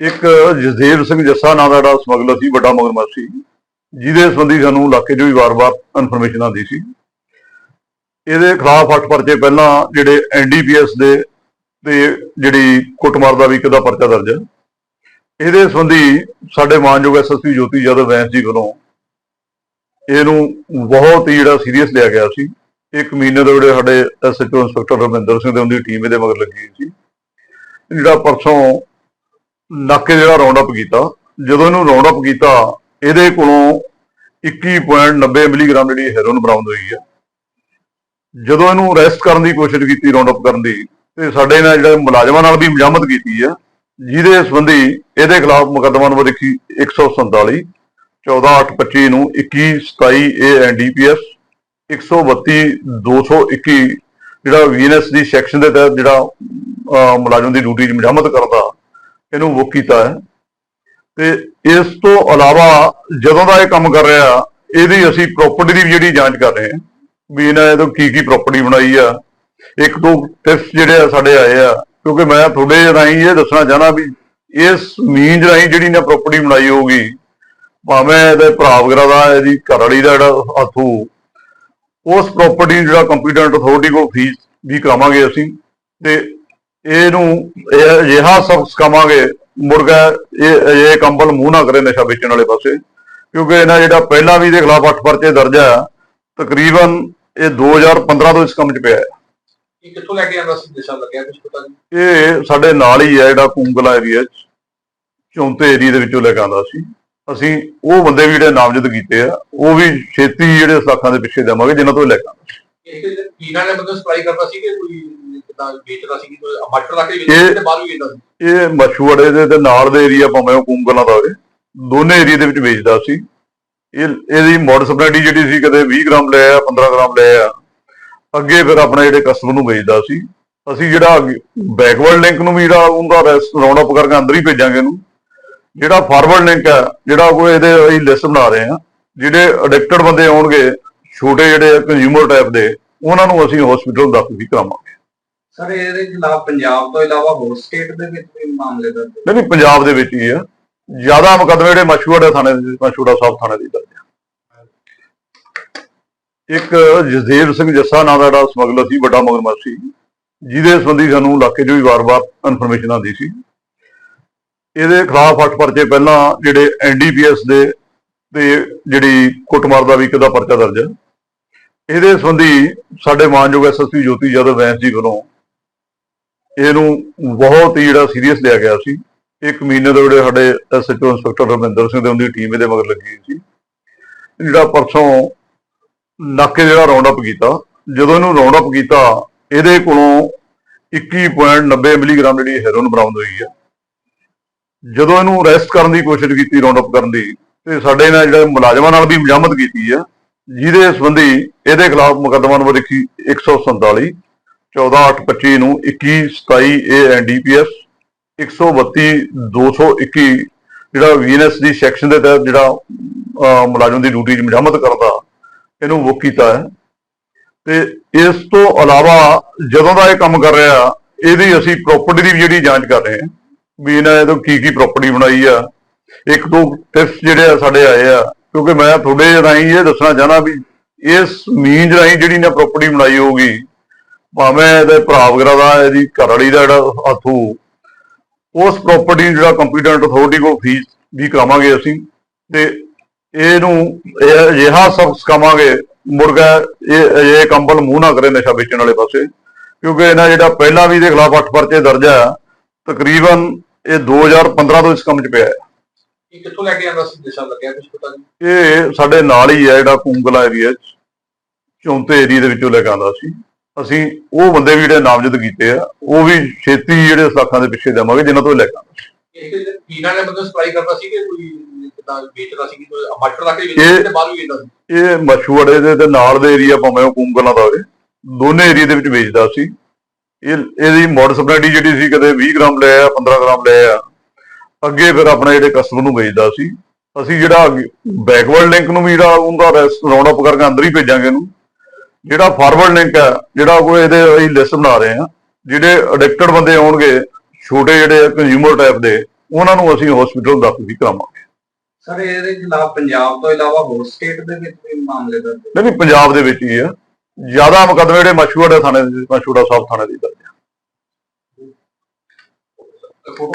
ਇੱਕ ਜਸਦੇਵ ਸਿੰਘ ਜੱਸਾ ਨਾਂ ਦਾ ਜਿਹੜਾ ਸਮਗਲਰ ਸੀ, ਵੱਡਾ ਮਗਰਮੱਛ ਸੀ ਜਿਹਦੇ ਸੰਬੰਧੀ ਸਾਨੂੰ ਇਲਾਕੇ 'ਚ ਵੀ ਵਾਰ-ਵਾਰ ਇਨਫੋਰਮੇਸ਼ਨ ਆਉਂਦੀ ਸੀ। ਇਹਦੇ ਖਿਲਾਫ ਅੱਠ ਪਰਚੇ ਪਹਿਲਾਂ ਜਿਹੜੇ ਐਨਡੀਪੀਐਸ ਦੇ ਤੇ ਜਿਹੜੀ ਕੁੱਟਮਾਰ ਦਾ ਵੀ ਇੱਕ ਪਰਚਾ ਦਰਜ ਹੈ। ਇਹਦੇ ਸੰਬੰਧੀ ਸਾਡੇ ਮਾਨਯੋਗ ਐਸਐਸਪੀ ਜੋਤੀ ਯਾਦਵ ਵੈਂਸ ਜੀ ਵੱਲੋਂ ਇਹਨੂੰ ਬਹੁਤ ਹੀ ਜਿਹੜਾ ਸੀਰੀਅਸ ਲਿਆ ਗਿਆ ਸੀ। ਇੱਕ ਮਹੀਨੇ ਦੇ ਜਿਹੜੇ ਸਾਡੇ ਐਸਐਚਓ ਇੰਸਪੈਕਟਰ ਰਮਿੰਦਰ ਸਿੰਘ ਦੇ ਉਹਦੀ ਟੀਮ ਇਹਦੇ ਮਗਰ ਲੱਗੀ ਸੀ। ਜਿਹੜਾ ਪਰਸੋਂ ਨਾਕੇ ਜਿਹੜਾ ਰਾਉਂਡ ਅਪ ਕੀਤਾ, ਜਦੋਂ ਇਹਨੂੰ ਰਾਉਂਡ ਅਪ ਕੀਤਾ, ਇਹਦੇ ਕੋਲੋਂ 21.90 ਮਿਲੀਗ੍ਰਾਮ ਜਿਹੜੀ ਹੈਰੋਇਨ ਬਰਾਮਦ ਹੋਈ ਹੈ। ਜਦੋਂ ਇਹਨੂੰ ਅਰੈਸਟ ਕਰਨ ਦੀ ਕੋਸ਼ਿਸ਼ ਕੀਤੀ ਰਾਉਂਡ ਅਪ ਕਰਨ ਦੀ, ਤੇ ਸਾਡੇ ਨਾਲ ਜਿਹੜੇ ਮੁਲਾਜ਼ਮਾਂ ਨਾਲ ਵੀ ਮਜਾਮਤ ਕੀਤੀ ਹੈ, ਜਿਹਦੇ ਸੰਬੰਧੀ ਇਹਦੇ ਖਿਲਾਫ ਮੁਕੱਦਮਾ ਨੰਬਰ 147 14825 ਨੂੰ 2127 ਏ ਐਨਡੀਪੀਐਸ 132 221 ਜਿਹੜਾ ਵੀਐਨਐਸ ਦੀ ਸੈਕਸ਼ਨ ਦੇ ਤਹਿਤ ਜਿਹੜਾ ਮੁਲਾਜ਼ਮ ਦੀ ਡਿਊਟੀ 'ਚ ਮਜਾਮਤ ਕਰਦਾ ਇਹਨੂੰ ਬੁੱਕ ਕੀਤਾ ਹੈ। ਤੇ ਇਸ ਤੋਂ ਇਲਾਵਾ ਜਦੋਂ ਦਾ ਇਹ ਕੰਮ ਕਰ ਰਿਹਾ, ਇਹਦੀ ਅਸੀਂ ਪ੍ਰਾਪਰਟੀ ਦੀ ਵੀ ਜਿਹੜੀ ਜਾਂਚ ਕਰ ਰਹੇ ਹਾਂ ਵੀ ਇਹਨਾਂ ਤੋਂ ਕੀ ਕੀ ਪ੍ਰਾਪਰਟੀ ਬਣਾਈ ਆ। ਇੱਕ ਦੋ ਟਿਪਸ ਜਿਹੜੇ ਆ ਸਾਡੇ ਆਏ ਆ, ਕਿਉਂਕਿ ਮੈਂ ਤੁਹਾਡੇ ਰਾਹੀਂ ਇਹ ਦੱਸਣਾ ਚਾਹਨਾ ਵੀ ਇਸ ਮੀਨਜ ਰਾਹੀਂ ਜਿਹੜੀ ਨੇ ਪ੍ਰਾਪਰਟੀ ਬਣਾਈ ਹੋਊਗੀ, ਭਾਵੇਂ ਇਹਦੇ ਭਰਾ ਵਗੈਰਾ ਦਾ, ਇਹਦੀ ਘਰ ਵਾਲੀ ਦਾ ਜਿਹੜਾ ਹੱਥੂ ਉਸ ਪ੍ਰਾਪਰਟੀ ਨੂੰ ਜਿਹੜਾ ਕੰਪੀਟੈਂਟ ਅਥਾਰਟੀ ਕੋਲ ਫੀਸ ਵੀ ਕਰਾਵਾਂਗੇ ਅਸੀਂ। ਤੇ ਇਹਨੂੰ ਇਹ ਅਜਿਹਾ ਸਬਕ ਸਿਖਾਵਾਂਗੇ। ਮੁਰਗਾ ਇਹ ਇਹ ਕੰਬਲ ਮੂੰਹ ਨਾ ਕਰੇ ਨਸ਼ਾ ਵੇਚਣ ਵਾਲੇ ਪਾਸੇ। ਕਿਉਂਕਿ ਇਹਨਾਂ ਜਿਹੜਾ ਪਹਿਲਾਂ ਵੀ ਇਹਦੇ ਖਿਲਾਫ ਅੱਠ ਪਰਚੇ ਦਰਜ ਆ ਤਕਰੀਬਨ ਇਹ 2015 ਤੋਂ ਇਸ ਕੰਮ 'ਚ ਪਿਆ ਹੈ। ਇਹ ਕਿੱਥੋਂ ਲੈ ਕੇ ਆਂਦਾ ਸੀ? ਦਿਸ਼ਾ ਲੱਗਿਆ ਕੁਝ ਪਤਾ ਨਹੀਂ। ਇਹ ਸਾਡੇ ਨਾਲ ਹੀ ਹੈ ਜਿਹੜਾ ਕੁੰਗਲਾ ਏਰੀਆ 'ਚ। ਚੌਂਤੇ ਏਰੀਆ ਦੇ ਵਿੱਚੋਂ ਲੈ ਕੇ ਆਂਦਾ ਸੀ। ਅਸੀਂ ਉਹ ਬੰਦੇ ਵੀ ਜਿਹੜੇ ਨਾਮਜ਼ਦ ਕੀਤੇ ਆ ਉਹ ਵੀ ਛੇਤੀ ਜਿਹੜੇ ਸਾਖਾਂ ਦੇ ਪਿੱਛੇ ਦੇਵਾਂਗੇ ਜਿਨ੍ਹਾਂ ਤੋਂ ਲੈ ਕੇ ਆਉਂਦਾ ਸੀ। ਇਹ ਪੀਣਾ ਨੇ ਬੰਦੇ ਸਪਲਾਈ ਕਰਦਾ ਸੀ ਕਿ ਕੋਈ ਕਿਦਾਂ ਵੇਚਦਾ ਸੀ ਕੋਈ ਮਟਰ ਲਾ ਕੇ ਇਹ- ਵੇਚਦਾ ਤੇ ਬਾਹਰ ਵੀ ਵੇਚਦਾ ਸੀ। ਇਹ ਮਸ਼ਹੂੜੇ ਦੇ ਤੇ ਨਾਲ ਦੇ ਏਰੀਆ ਭਾਵੇਂ ਉਹ ਕੁੰਗਲਾ ਦਾ ਹੋਵੇ ਦੋਨੇ ਏਰੀਆ ਦੇ ਵਿੱਚ ਵੇਚਦਾ ਸੀ। ਇਹ ਇਹਦੀ ਮੋਡ ਸਪਲਾਈਟੀ ਜਿਹੜੀ ਸੀ ਕਦੇ 20 ਗ੍ਰਾਮ ਲੈ ਆ 15 ਗ੍ਰਾਮ ਲੈ ਆ। ਅੱਗੇ ਫਿਰ ਆਪਣੇ ਜਿਹੜੇ ਕਸਟਮਰ ਨੂੰ ਵੇਚਦਾ ਸੀ। ਅਸੀਂ ਜਿਹੜਾ ਬੈਕਵਰਡ ਲਿੰਕ ਨੂੰ ਵੀ ਜਿਹੜਾ ਉਹਦਾ ਰਾਉਂਡ ਅਪ ਕਰਕੇ ਅੰਦਰ ਹੀ ਭੇਜਾਂਗੇ ਇਹਨੂੰ। ਜਿਹੜਾ ਫਾਰਵਰਡ ਲਿੰਕ ਹੈ ਜਿਹੜਾ ਕੋਈ ਇਹਦੇ ਅਸੀਂ ਲਿਸਟ ਬਣਾ ਰਹੇ ਹਾਂ। ਜਿਹੜੇ ਐਡਿਕਟਡ ਬੰਦੇ ਆਉਣਗੇ ਛੋਟੇ ਜਿਹੜੇ ਕੰਜ਼ਿਊਮਰ ਟਾਈਪ ਦੇ ਉਹਨਾਂ ਨੂੰ ਅਸੀਂ ਹਸਪੀਟਲ ਦਾਖਲ ਵੀ ਕਰਾਵਾਂਗੇ। ਸਰ, ਇਹਦੇ ਖਿਲਾਫ ਪੰਜਾਬ ਤੋਂ ਇਲਾਵਾ ਹੋਰ ਸਟੇਟ ਦੇ ਵਿੱਚ ਵੀ ਮਾਮਲੇ ਦਰਜ ਨਹੀਂ ਨਹੀਂ, ਪੰਜਾਬ ਦੇ ਵਿੱਚ ਹੀ ਆ। ਜ਼ਿਆਦਾ ਮੁਕੱਦਮੇ ਜਿਹੜੇ ਮਸ਼ਹੂਰ ਥਾਣੇ ਦੇ ਮਸ਼ਹੂਰਾ ਸਾਹਿਬ ਥਾਣੇ ਦੇ ਦਰਜ ਆ। ਇੱਕ ਜਸਦੇਵ ਸਿੰਘ ਜੱਸਾ ਨਾਂ ਦਾ ਜਿਹੜਾ ਸਮਗਲਰ ਸੀ, ਵੱਡਾ ਮਗਰਮੱਛ ਸੀ, ਜਿਹਦੇ ਸੰਬੰਧੀ ਸਾਨੂੰ ਇਲਾਕੇ 'ਚ ਵੀ ਵਾਰ-ਵਾਰ ਇਨਫੋਰਮੇਸ਼ਨ ਆਉਂਦੀ ਸੀ। ਇਹਦੇ ਖਿਲਾਫ ਅੱਠ ਪਰਚੇ ਪਹਿਲਾਂ ਜਿਹੜੇ ਐਨਡੀਪੀਐਸ ਦੇ ਤੇ ਜਿਹੜੀ ਕੁੱਟਮਾਰ ਦਾ ਵੀ ਇੱਕ ਪਰਚਾ ਦਰਜ ਹੈ ਇਹਦੇ ਸੰਬੰਧੀ ਸਾਡੇ ਮਾਨਯੋਗ ਐਸਐਸਪੀ ਜੋਤੀ ਯਾਦਵ ਵੈਂਸ ਜੀ ਵੱਲੋਂ ਇਹਨੂੰ ਬਹੁਤ ਹੀ ਜਿਹੜਾ ਸੀਰੀਅਸ ਲਿਆ ਗਿਆ ਸੀ। ਇੱਕ ਮਹੀਨੇ ਦੇ ਜਿਹੜੇ ਸਾਡੇ ਐਸਐਚਓ ਇੰਸਪੈਕਟਰ ਰਮਿੰਦਰ ਸਿੰਘ ਦੇ ਉਹਦੀ ਟੀਮ ਇਹਦੇ ਮਗਰ ਲੱਗੀ ਸੀ। ਜਿਹੜਾ ਪਰਸੋਂ ਨਾਕੇ ਜਿਹੜਾ ਰਾਉਂਡ ਅਪ ਕੀਤਾ, ਜਦੋਂ ਇਹਨੂੰ ਰਾਉਂਡ ਅਪ ਕੀਤਾ, ਇਹਦੇ ਕੋਲੋਂ 21.90 ਮਿਲੀਗ੍ਰਾਮ ਜਿਹੜੀ ਹੈਰੋਇਨ ਬਰਾਮਦ ਹੋਈ ਹੈ ਜਦੋਂ ਇਹਨੂੰ ਅਰੈਸਟ ਕਰਨ ਦੀ ਕੋਸ਼ਿਸ਼ ਕੀਤੀ ਰਾਉਂਡ ਅਪ ਕਰਨ ਦੀ, ਤੇ ਸਾਡੇ ਨਾਲ ਜਿਹੜੇ ਮੁਲਾਜ਼ਮਾਂ ਨਾਲ ਵੀ ਮਜਾਮਤ ਕੀਤੀ ਹੈ ਜਿਹਦੇ ਸੰਬੰਧੀ ਇਹਦੇ ਖਿਲਾਫ ਮੁਕੱਦਮਾ ਨੰਬਰ 147 14825 ਨੂੰ 2127 ਏ ਐਨਡੀਪੀਐਸ 132 221 ਜਿਹੜਾ ਵੀਐਨਐਸ ਦੀ ਸੈਕਸ਼ਨ ਦੇ ਤਹਿਤ ਜਿਹੜਾ ਮੁਲਾਜ਼ਮ ਦੀ ਡਿਊਟੀ 'ਚ ਮਜਾਮਤ ਕਰਦਾ, ਇਹਨੂੰ ਬੁੱਕ ਕੀਤਾ ਹੈ। ਤੇ ਇਸ ਤੋਂ ਇਲਾਵਾ ਜਦੋਂ ਦਾ ਇਹ ਕੰਮ ਕਰ ਰਿਹਾ, ਇਹਦੀ ਅਸੀਂ ਪ੍ਰਾਪਰਟੀ ਦੀ ਵੀ ਜਿਹੜੀ ਜਾਂਚ ਕਰ ਰਹੇ ਹਾਂ, ਵੀ ਇਹਨਾਂ ਤੋਂ ਕੀ ਕੀ ਪ੍ਰਾਪਰਟੀ ਬਣਾਈ ਆ। ਇੱਕ ਦੋ ਟਿਪਸ ਜਿਹੜੇ ਆ ਸਾਡੇ ਆਏ ਆ, ਕਿਉਂਕਿ ਮੈਂ ਤੁਹਾਡੇ ਰਾਹੀਂ ਇਹ ਦੱਸਣਾ ਚਾਹਨਾ ਵੀ ਇਸ ਮੀਨਜ ਰਾਹੀਂ ਜਿਹੜੀ ਨੇ ਪ੍ਰਾਪਰਟੀ ਬਣਾਈ ਹੋਊਗੀ ਭਾਵੇਂ ਇਹਦੇ ਭਰਾ ਵਗੈਰਾ ਦਾ ਇਹਦੀ ਘਰ ਵਾਲੀ ਦਾ ਜਿਹੜਾ ਹੱਥੂ ਉਸ ਪ੍ਰਾਪਰਟੀ ਜਿਹੜਾ ਕੰਪੀਟੈਂਟ ਅਥਾਰਟੀ ਕੋਲ ਫੀਸ ਵੀ ਕਰਾਵਾਂਗੇ ਅਸੀਂ ਤੇ ਇਹਨੂੰ ਇਹ ਅਜਿਹਾ ਸਬਕ ਸਿਖਾਵਾਂਗੇ ਮੁਰਗਾ ਇਹ ਇਹ ਕੰਬਲ ਮੂੰਹ ਨਾ ਕਰੇ ਨਸ਼ਾ ਵੇਚਣ ਵਾਲੇ ਪਾਸੇ ਕਿਉਂਕਿ ਇਹਨਾਂ ਜਿਹੜਾ ਪਹਿਲਾਂ ਵੀ ਇਹਦੇ ਖਿਲਾਫ ਅੱਠ ਪਰਚੇ ਦਰਜ ਆ ਤਕਰੀਬਨ ਇਹ 2015 ਤੋਂ ਇਸ ਕੰਮ 'ਚ ਪਿਆ ਹੈ। ਇਹ ਕਿੱਥੋਂ ਲੈ ਕੇ ਆਂਦਾ ਸੀ ਦਿਸ਼ਾ ਲੱਗਿਆ ਕੁਝ ਪਤਾ ਨਹੀਂ। ਇਹ ਸਾਡੇ ਨਾਲ ਹੀ ਹੈ ਜਿਹੜਾ ਕੁੰਗਲਾ ਏਰੀਆ 'ਚ ਚੌਂਤੇ ਏਰੀਆ ਦੇ ਵਿੱਚੋਂ ਲੈ ਕੇ ਆਉਂਦਾ ਸੀ। ਅਸੀਂ ਉਹ ਬੰਦੇ ਵੀ ਜਿਹੜੇ ਨਾਮਜ਼ਦ ਕੀਤੇ ਆ ਉਹ ਵੀ ਛੇਤੀ ਜਿਹੜੇ ਸਾਖਾਂ ਦੇ ਪਿੱਛੇ ਦੇਵਾਂਗੇ ਜਿਨ੍ਹਾਂ ਤੋਂ ਲੈ ਕੇ ਸੀ। ਇਹ ਪੀਣਾ ਨੇ ਬੰਦੇ ਸਪਲਾਈ ਕਰਦਾ ਸੀ ਕਿ ਕੋਈ ਕਿਦਾਂ ਵੇਚਦਾ ਸੀ ਕੋਈ ਮਟਰ ਲਾ ਕੇ ਇਹ- ਵੇਚਦਾ ਤੇ ਬਾਹਰ ਵੀ ਵੇਚਦਾ ਸੀ? ਇਹ ਮਸ਼ਹੂੜੇ ਦੇ ਤੇ ਨਾਲ ਦੇ ਏਰੀਆ ਭਾਵੇਂ ਉਹ ਕੁੰਗਲਾ ਦਾ ਹੋਵੇ ਦੋਨੇ ਏਰੀਆ ਦੇ ਵਿੱਚ ਵੇਚਦਾ ਸੀ। ਇਹ ਇਹਦੀ ਮੋਡ ਸਪਲਾਈਟੀ ਜਿਹੜੀ ਸੀ ਕਦੇ 20 ਗ੍ਰਾਮ ਲੈ ਆ 15 ਗ੍ਰਾਮ ਲੈ ਆ। ਅੱਗੇ ਫਿਰ ਆਪਣੇ ਜਿਹੜੇ ਕਸਟਮਰ ਨੂੰ ਵੇਚਦਾ ਸੀ। ਅਸੀਂ ਜਿਹੜਾ ਬੈਕਵਰਡ ਲਿੰਕ ਨੂੰ ਵੀ ਜਿਹੜਾ ਉਹਦਾ ਰਾਉਂਡ ਅਪ ਕਰਕੇ ਅੰਦਰ ਹੀ ਭੇਜਾਂਗੇ ਇਹਨੂੰ। ਜਿਹੜਾ ਫਾਰਵਰਡ ਲਿੰਕ ਹੈ ਜਿਹੜਾ ਕੋਈ ਇਹਦੇ ਅਸੀਂ ਲਿਸਟ ਬਣਾ ਰਹੇ ਹਾਂ। ਜਿਹੜੇ ਐਡਿਕਟਡ ਬੰਦੇ ਆਉਣਗੇ ਛੋਟੇ ਜਿਹੜੇ ਕੰਜ਼ਿਊਮਰ ਟਾਈਪ ਦੇ ਉਹਨਾਂ ਨੂੰ ਅਸੀਂ ਹਸਪੀਟਲ ਦਾਖਲ ਵੀ ਕਰਾਵਾਂਗੇ। ਸਰ ਇਹਦੇ ਖਿਲਾਫ ਪੰਜਾਬ ਤੋਂ ਇਲਾਵਾ ਹੋਰ ਸਟੇਟ ਦੇ ਵਿੱਚ ਵੀ ਮਾਮਲੇ ਦਰਜ ਨਹੀਂ ਨਹੀਂ ਪੰਜਾਬ ਦੇ ਵਿੱਚ ਹੀ ਆ। ਜ਼ਿਆਦਾ ਮੁਕੱਦਮੇ ਜਿਹੜੇ ਮਸ਼ਹੂਰ ਥਾਣੇ ਦੇ ਮਸ਼ਹੂਰਾ ਸਾਹਿਬ ਥਾਣੇ ਦੇ ਦਰਜ ਆ। ਫੋਟੋ